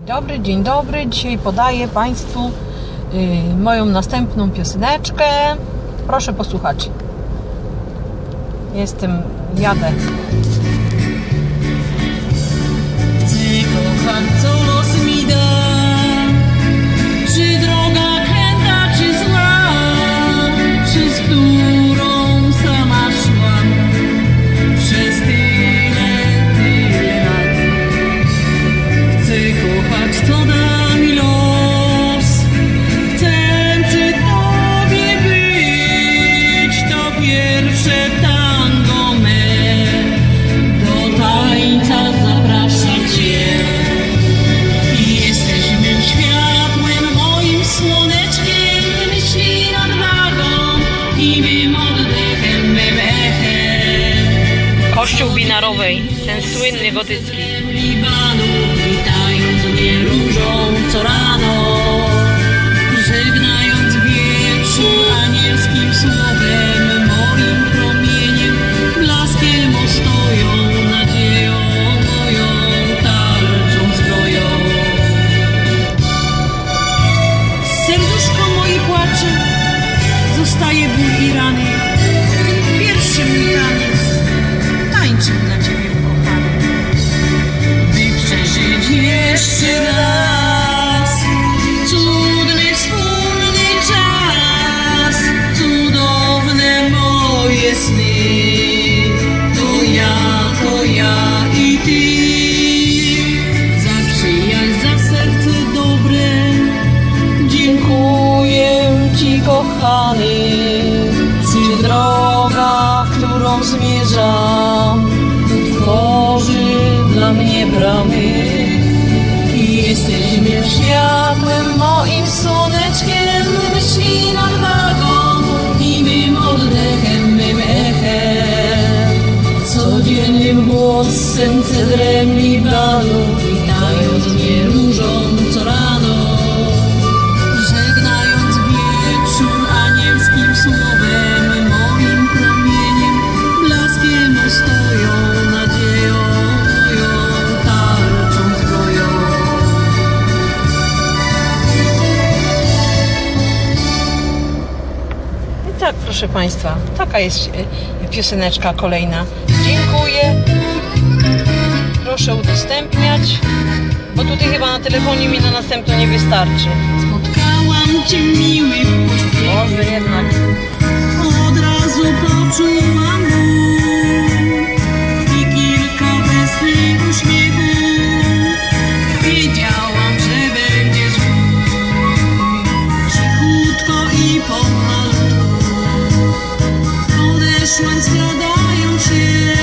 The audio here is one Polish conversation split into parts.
Dobry, dzień dobry. Dzisiaj podaję Państwu y, moją następną pioseneczkę. Proszę posłuchać. Jestem, jadę. Chcę kochać, co Kościół Binarowej, ten słynny gotycki. Libanu różą co rano. Zmierzam, tworzy dla mnie bramy. I jesteś mym światłem, moim słoneczkiem, myśli nadwagą i mym oddechem, mym echem. Codziennym głosem cedrem Libanu, witając mnie proszę Państwa, taka jest y, pioseneczka kolejna. Dziękuję. Proszę udostępniać, bo tutaj chyba na telefonie mi na następną nie wystarczy. Spotkałam cię miły w pośpiechu, Może jednak. od razu poczułam Dușmani strădai în cer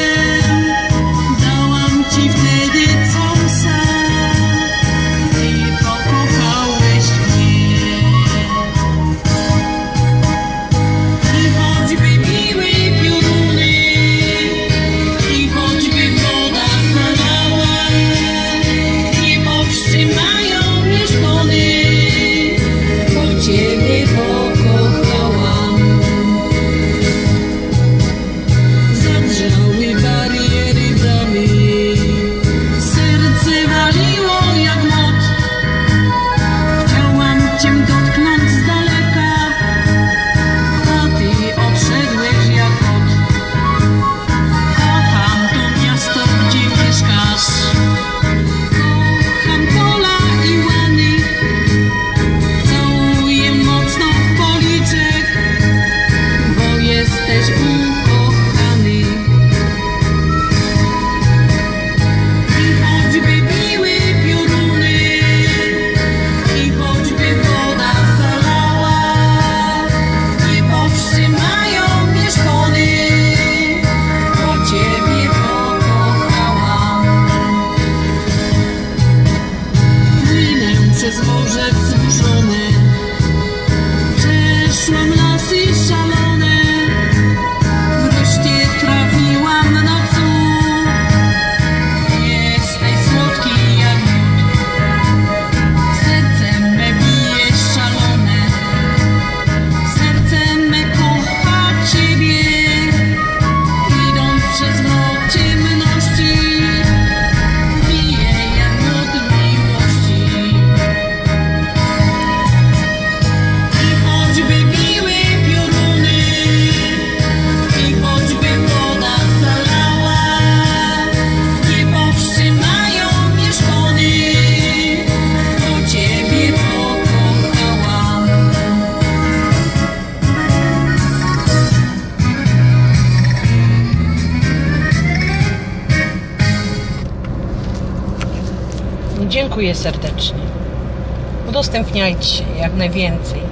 Dziękuję serdecznie. Udostępniajcie jak najwięcej.